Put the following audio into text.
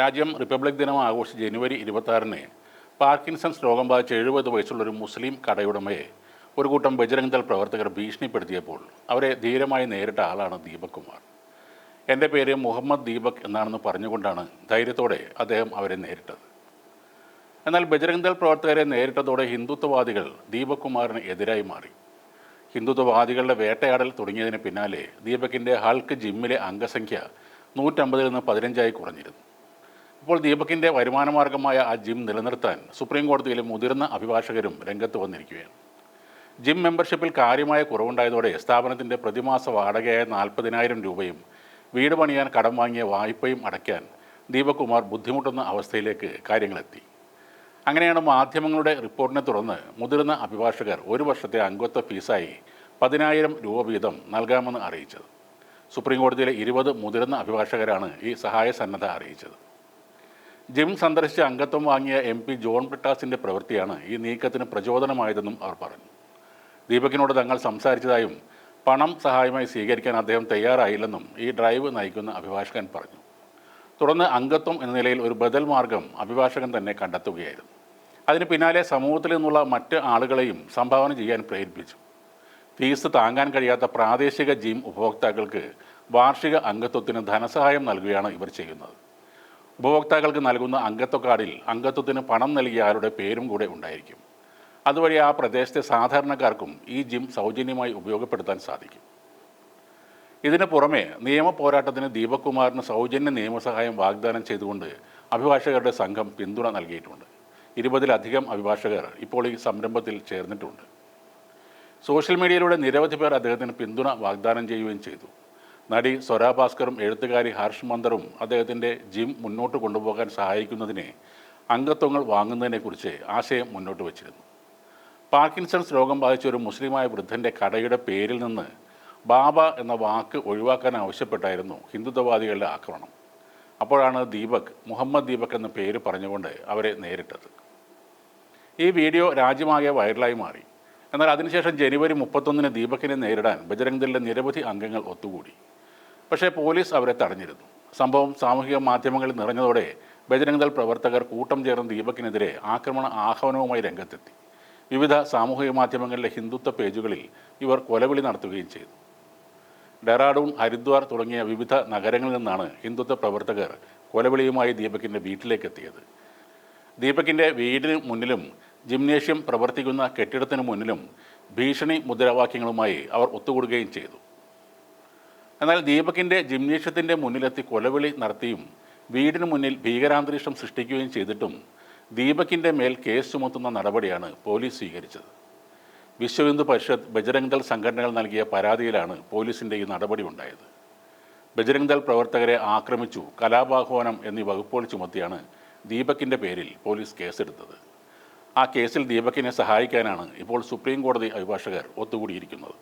രാജ്യം റിപ്പബ്ലിക് ദിനം ആഘോഷിച്ച് ജനുവരി ഇരുപത്തിയാറിന് പാർക്കിൻസൺസ് രോഗം ബാധിച്ച എഴുപത് വയസ്സുള്ള ഒരു മുസ്ലിം കടയുടമയെ ഒരു കൂട്ടം ബജരംഗ് ദൾ പ്രവർത്തകർ ഭീഷണിപ്പെടുത്തിയപ്പോൾ അവരെ ധീരമായി നേരിട്ട ആളാണ് ദീപക് കുമാർ. എന്റെ പേര് മുഹമ്മദ് ദീപക് എന്നാണെന്ന് പറഞ്ഞുകൊണ്ടാണ് ധൈര്യത്തോടെ അദ്ദേഹം അവരെ നേരിട്ടത്. എന്നാൽ ബജരംഗ് ദൾ പ്രവർത്തകരെ നേരിട്ടതോടെ ഹിന്ദുത്വവാദികൾ ദീപക് കുമാറിന് എതിരായി മാറി. ഹിന്ദുത്വവാദികളുടെ വേട്ടയാടൽ തുടങ്ങിയതിന് പിന്നാലെ ദീപകിന്റെ ഹൾക്ക് ജിമ്മിലെ അംഗസംഖ്യ നൂറ്റമ്പതിൽ നിന്ന് പതിനഞ്ചായി കുറഞ്ഞിരുന്നു. ഇപ്പോൾ ദീപകിന്റെ വരുമാനമാർഗമായ ആ ജിം നിലനിർത്താൻ സുപ്രീം കോടതിയിലെ മുതിർന്ന അഭിഭാഷകരും രംഗത്ത് വന്നിരിക്കുകയാണ്. ജിം മെമ്പർഷിപ്പിൽ കാര്യമായ കുറവുണ്ടായതോടെ സ്ഥാപനത്തിന്റെ പ്രതിമാസ വാടകയായ നാൽപ്പതിനായിരം രൂപയും വീട് പണിയാൻ കടം വാങ്ങിയ വായ്പയും അടയ്ക്കാൻ ദീപക് കുമാർ ബുദ്ധിമുട്ടുന്ന അവസ്ഥയിലേക്ക് കാര്യങ്ങളെത്തി. അങ്ങനെയാണ് മാധ്യമങ്ങളുടെ റിപ്പോർട്ടിനെ തുടർന്ന് മുതിർന്ന അഭിഭാഷകർ ഒരു വർഷത്തെ അംഗത്വ ഫീസായി പതിനായിരം രൂപ വീതം നൽകാമെന്ന് അറിയിച്ചത്. സുപ്രീം കോടതിയിലെ ഇരുപത് മുതിർന്ന അഭിഭാഷകരാണ് ഈ സഹായ സന്നദ്ധ അറിയിച്ചത്. ജിം സന്ദർശിച്ച് അംഗത്വം വാങ്ങിയ എം പി ജോൺ ബ്രിട്ടാസിന്റെ പ്രവൃത്തിയാണ് ഈ നീക്കത്തിന് പ്രചോദനമായതെന്നും അവർ പറഞ്ഞു. ദീപകിനോട് തങ്ങൾ സംസാരിച്ചതായും പണം സഹായമായി സ്വീകരിക്കാൻ അദ്ദേഹം തയ്യാറായില്ലെന്നും ഈ ഡ്രൈവ് നയിക്കുന്ന അഭിഭാഷകൻ പറഞ്ഞു. തുടർന്ന് അംഗത്വം എന്ന നിലയിൽ ഒരു ബദൽ മാർഗം അഭിഭാഷകൻ തന്നെ കണ്ടെത്തുകയായിരുന്നു. അതിന് പിന്നാലെ സമൂഹത്തിൽ നിന്നുള്ള മറ്റ് ആളുകളെയും സംഭാവന ചെയ്യാൻ പ്രേരിപ്പിച്ചു. ഫീസ് താങ്ങാൻ കഴിയാത്ത പ്രാദേശിക ജിം ഉപഭോക്താക്കൾക്ക് വാർഷിക അംഗത്വത്തിന് ധനസഹായം നൽകുകയാണ് ഇവർ ചെയ്യുന്നത്. ഉപഭോക്താക്കൾക്ക് നൽകുന്ന അംഗത്വ കാർഡിൽ അംഗത്വത്തിന് പണം നൽകിയ ആരുടെ പേരും കൂടെ ഉണ്ടായിരിക്കും. അതുവഴി ആ പ്രദേശത്തെ സാധാരണക്കാർക്കും ഈ ജിം സൗജന്യമായി ഉപയോഗപ്പെടുത്താൻ സാധിക്കും. ഇതിന് പുറമെ നിയമ പോരാട്ടത്തിന് ദീപക് കുമാറിന് സൗജന്യ നിയമസഹായം വാഗ്ദാനം ചെയ്തുകൊണ്ട് അഭിഭാഷകരുടെ സംഘം പിന്തുണ നൽകിയിട്ടുണ്ട്. ഇരുപതിലധികം അഭിഭാഷകർ ഇപ്പോൾ ഈ സംരംഭത്തിൽ ചേർന്നിട്ടുണ്ട്. സോഷ്യൽ മീഡിയയിലൂടെ നിരവധി പേർ അദ്ദേഹത്തിന് പിന്തുണ വാഗ്ദാനം ചെയ്യുകയും ചെയ്തു. നടി സ്വരാ ഭാസ്കറും എഴുത്തുകാരി ഹർഷ് മന്ദറും അദ്ദേഹത്തിന്റെ ജിം മുന്നോട്ട് കൊണ്ടുപോകാൻ സഹായിക്കുന്നതിന് അംഗത്വങ്ങൾ വാങ്ങുന്നതിനെക്കുറിച്ച് ആശയം മുന്നോട്ട് വച്ചിരുന്നു. പാർക്കിൻസൺസ് രോഗം ബാധിച്ച ഒരു മുസ്ലിമായ വൃദ്ധന്റെ കടയുടെ പേരിൽ നിന്ന് ബാബ എന്ന വാക്ക് ഒഴിവാക്കാൻ ആവശ്യപ്പെട്ടായിരുന്നു ഹിന്ദുത്വവാദികളുടെ ആക്രമണം. അപ്പോഴാണ് ദീപക് മുഹമ്മദ് ദീപക് എന്ന പേര് പറഞ്ഞുകൊണ്ട് അവരെ നേരിട്ടത്. ഈ വീഡിയോ രാജ്യമാകെ വൈറലായി മാറി. എന്നാൽ അതിനുശേഷം ജനുവരി മുപ്പത്തൊന്നിന് ദീപക്കിനെ നേരിടാൻ ബജരംഗ് ദളിലെ നിരവധി അംഗങ്ങൾ ഒത്തുകൂടി. പക്ഷേ പോലീസ് അവരെ തടഞ്ഞിരുന്നു. സംഭവം സാമൂഹിക മാധ്യമങ്ങളിൽ നിറഞ്ഞതോടെ ബജരംഗ് ദൾ പ്രവർത്തകർ കൂട്ടം ചേർന്ന് ദീപക്കിനെതിരെ ആക്രമണ ആഹ്വാനവുമായി രംഗത്തെത്തി. വിവിധ സാമൂഹിക മാധ്യമങ്ങളിലെ ഹിന്ദുത്വ പേജുകളിൽ ഇവർ കൊലവിളി നടത്തുകയും ചെയ്തു. ഡെറാഡൂൺ ഹരിദ്വാർ തുടങ്ങിയ വിവിധ നഗരങ്ങളിൽ നിന്നാണ് ഹിന്ദുത്വ പ്രവർത്തകർ കൊലവിളിയുമായി ദീപകിന്റെ വീട്ടിലേക്ക് എത്തിയത് ദീപകിന്റെ വീടിന് മുന്നിലും ജിംനേഷ്യം പ്രവർത്തിക്കുന്ന കെട്ടിടത്തിന് മുന്നിലും ഭീഷണി മുദ്രാവാക്യങ്ങളുമായി അവർ ഒത്തുകൂടുകയും ചെയ്തു. എന്നാൽ ദീപകിന്റെ ജിംനേഷ്യത്തിന്റെ മുന്നിലെത്തി കൊലവിളി നടത്തിയും വീടിന് മുന്നിൽ ഭീകരാന്തരീക്ഷം സൃഷ്ടിക്കുകയും ചെയ്തിട്ടും ദീപകിന്റെ മേൽ കേസ് ചുമത്തുന്ന നടപടിയാണ് പോലീസ് സ്വീകരിച്ചത്. വിശ്വഹിന്ദു പരിഷത്ത് ബജരംഗ് ദൾ സംഘടനകൾ നൽകിയ പരാതിയിലാണ് പോലീസിന്റെ ഈ നടപടി ഉണ്ടായത് ബജരംഗ് ദൾ പ്രവർത്തകരെ ആക്രമിച്ചു കലാപാഹ്വാനം എന്നീ വകുപ്പുകൾ ചുമത്തിയാണ് ദീപകിന്റെ പേരിൽ പോലീസ് കേസെടുത്തത്. ആ കേസിൽ ദീപകിനെ സഹായിക്കാനാണ് ഇപ്പോൾ സുപ്രീം കോടതി അഭിഭാഷകർ ഒത്തുകൂടിയിരിക്കുന്നത്.